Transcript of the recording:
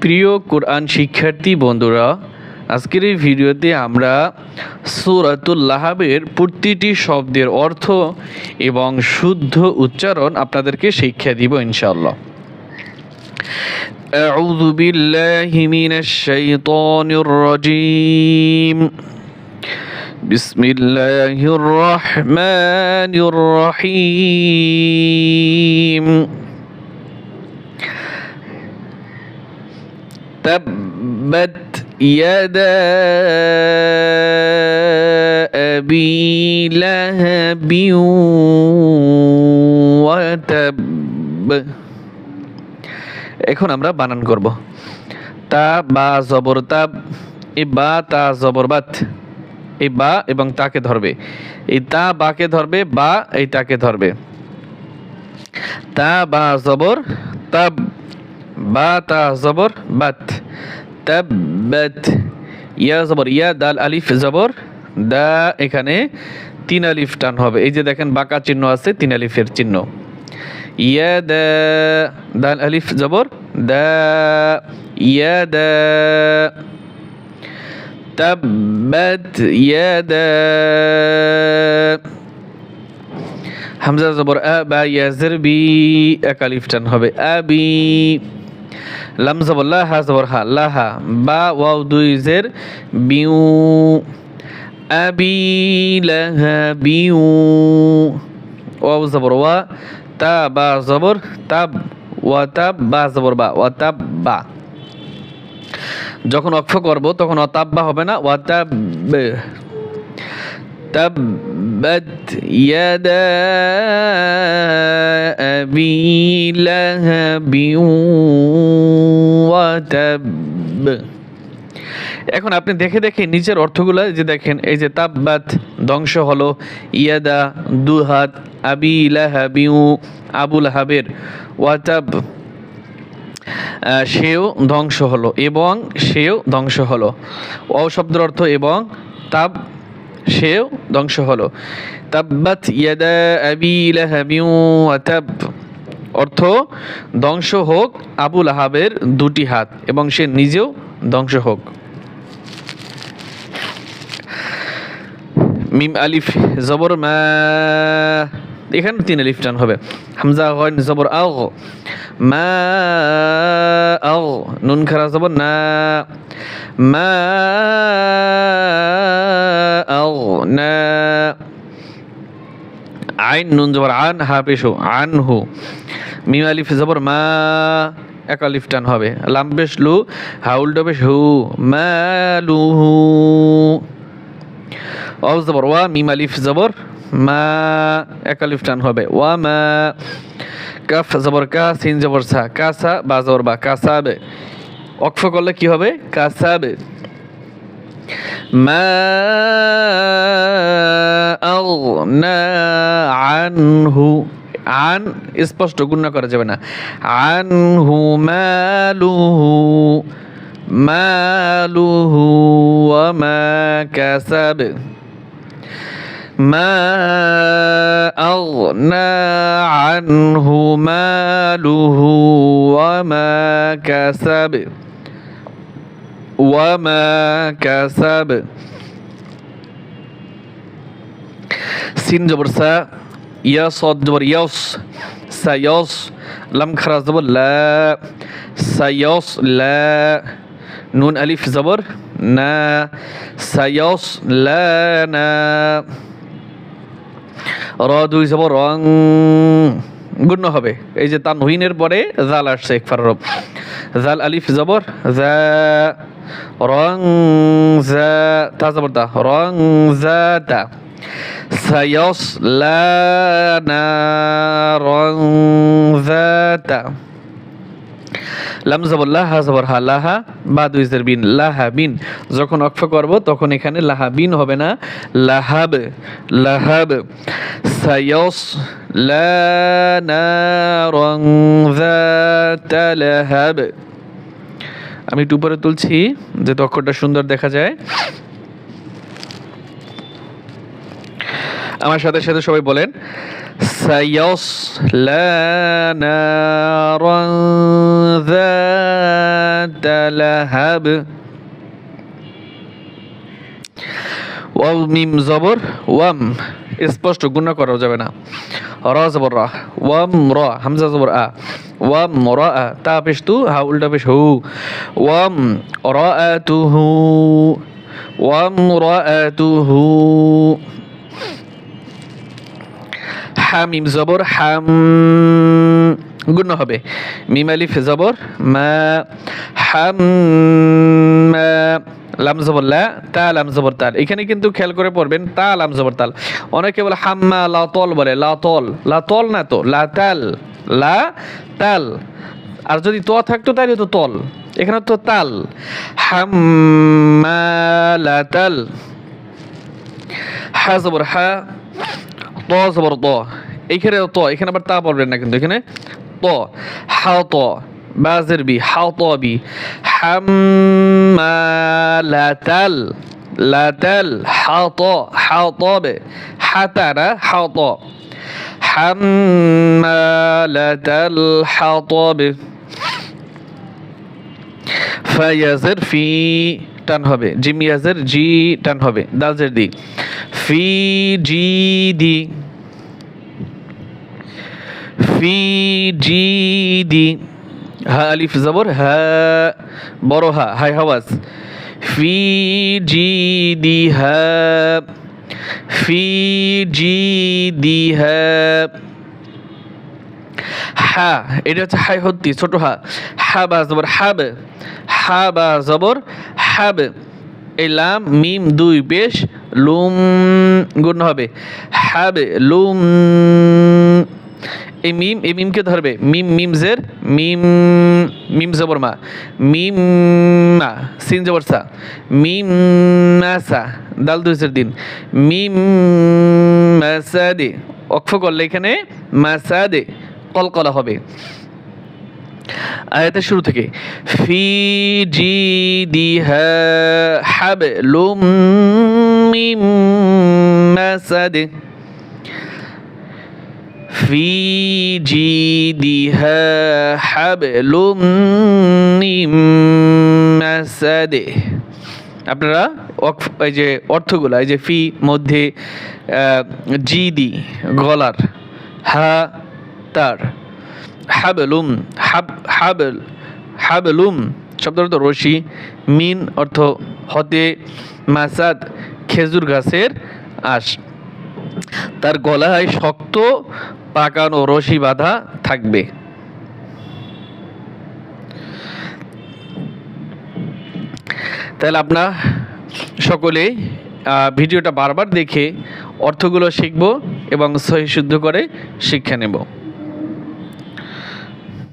প্রিয় কোরআন শিক্ষার্থী বন্ধুরা আজকের এই ভিডিওতে আমরা সুরাতুল লাহাবের প্রতিটি শব্দের অর্থ এবং শুদ্ধ উচ্চারণ আপনাদেরকে শিক্ষা দিব ইনশাআল্লাহ أعوذ بالله من الشيطان الرجيم بسم الله الرحمن الرحيم تبت يدا أبي لهب وتب এখন আমরা বানান করব তা বা জবর তাব এই বা তা জবর বাত এই বা এবং তাকে ধরবে এই তা বাকে ধরবে বা এই তাকে ধরবে তা বা জবর তাব বা তা জবর বাত তাব্বাত ইয়া জবর ইয়া দাল আলিফ জবর দা এখানে তিন আলিফ টান হবে এই যে দেখেন বাঁকা চিহ্ন আছে তিন আলিফের চিহ্ন ইয়া দা দাল আলিফ জবর দা ইয়া দা তাব্বাত ইয়াদা হামজা জবর আ বা ইয়াজের বি এক আলিফ টান হবে আবি লাম জবর লা হা জবর হা লাহা বা ওয়াও দুই জের, বিউ, আবি লাহা বিউ, ওয়াও জবর ওয়া, তা, বা জবর, তাব, ওয়া, তাব, বা জবর বা, ওয়া, তাব, বা। যখন অক্ষ করব, তখন অতাব্বা হবে না ওয়াতাব তাব্বাত ইয়াদা আবি লাহাবি ওয়াতাব এখন আপনি দেখে দেখে নিচের অর্থগুলো যে দেখেন, এই যে তাব্বাত ধ্বংস হলো, ইয়াদা দুহাত, আবি লাহাবিউ আবুল হাবের, ওয়াতাব সেও ধ্বংস হলো এবং সেও ধ্বংস হলো। অ শব্দের অর্থ এবং তাব সেও ধ্বংস হলো। তাব্বাত ইয়াদা আবি লাহাবি ওয়া তাব। অর্থ, ধ্বংস হোক আবুল আহাবের দুটি হাত এবং সে নিজেও ধ্বংস হোক। মিম আলিফ জবর মা এখানে তিন আলিফ টান হবে। হামজা গন জবর আও, মা আও, নুন খারা জবর না, মা আইন নুন জবর আন হা পেশো আন হু মিম আলিফ জবর মা এক আলিফ টান হবে. লাম পেশ লু হাউল ডবেশ হু মা লু হু ওয়াও জবর ওয়া মিম আলিফ জবর মা এক আলিফ টান হবে. ওয়া মা কাফ জবর কা সিন জবর সা কাসা বা জবর বা কাসাবে অক্ষ করলে কি হবে؟ কাসাবে মা আগনা আনহু আন স্পষ্ট গুণনা করা যাবে না আনহু মালুহু মালুহু ওয়া মা কাসাব ما أغنى عنه ماله وما كسب وما كسب সিন জবর সা ইয়া সদ জবর ইয়াস সায়াস লাম খারা জবর লা সায়াস লা নুন আলিফ জবর না সায়াস লা না র দুই জবর রং গুণ্য হবে এই যে তানহিনের পরে জাল আসছে একফার রব জাল আলিফ জবর জা রং জা তা জবর তা রং জা তা سيصلى نارا ذات লাম জবর লাহা জবর হা লাহা বা দুই জের বিন লাহা বিন যখন অক্ষ করব তখন এখানে লাহা বিন হবে না লাহাব লাহাব সায়স লা নারং যাতা লাহাব আমি একটু উপরে তুলছি যাতে অক্ষরটা সুন্দর দেখা যায় আমার সাথে সাথে সবাই বলেন লাহাব। ওয়াও মিম জবর, ওয়াম, স্পষ্ট, গুণ করা যাবে না। র জবর রা, ওয়াম র, হামজা জবর আ। ওয়াম র আ, তা পেশ তু, হা উল্টা পেশ হু। ওয়াম র আ তু হু। ওয়াম র আ তু হু। হামিম জবর, হাম, গুণ হবে। মিম, আলিফ, জবর, মা, হাম লাম, জবর, লা, তা, লাম, জবর, তাল। এখানে কিন্তু খেয়াল করে পড়বেন, তা, লাম, জবর, তাল। অনেকে বলে হাম্মা লা, তল বলে, লা, তল। লা, তল না তো, লা, তাল লা, তাল। আর যদি ত থাকতো তাহলে তো তল। এখানে তো তাল। হাম্মা লা, তাল। হা, জবর, হা ত জবর ত এইখানে ত এখানে আবার তা পড়বেন না কিন্তু এখানে ত হা ত বাজের বি হাও ত বি হাম্মালাতাল লাতাল হা ত হা ত বে হাতারা হা ত হাম্মালাতাল হা ত বে ফায়াজের ফি টান হবে জিম ইয়াজের জি টান হবে দালজের দি ফি জি দি ফি জি দি হা আলিফ জবর, হা বড় হা, হাই হাওয়াজ। ফি জি দি হা ফি জি দি হা হা, এটা হচ্ছে হাই হত্তি ছোট হা। হা বা জবর, হাব। হা বা জবর, হাব। এই লাম, মিম, দুই, বেশ, লুম, গুণ হবে। হাবে, লুম, এই মিম, এই মিমকে ধরবে। মিম মিমজের মিম মিম জবর মা। মিম মা, সিন জবর সা। মিম মাসা দাল দুইসের দিন। মিম মাসাদে অক্ষ করলে এখানে মাসাদে কলকলা হবে। আয়াতের শুরু থেকে ফি জি দি হাব লুম মিম মাসাদে في جيدها حبل من مسد আপনারা ওয়াকফ- এই যে অর্থগুলো এই যে ফি মধ্যে আহ, জিদি গলার হা তার হাবলুম, হাব, হাবল, হাবলুম শব্দ অর্থ রশি, মিন অর্থ হতে, মাসাদ, খেজুর গাছের আশ। তার গলায় শক্ত, পাকানো রশি বাঁধা থাকবে। তাহলে আপনার সকলে ভিডিওটা বারবার দেখে অর্থগুলো শিখব এবং সহি শুদ্ধ করে শিক্ষা নেব।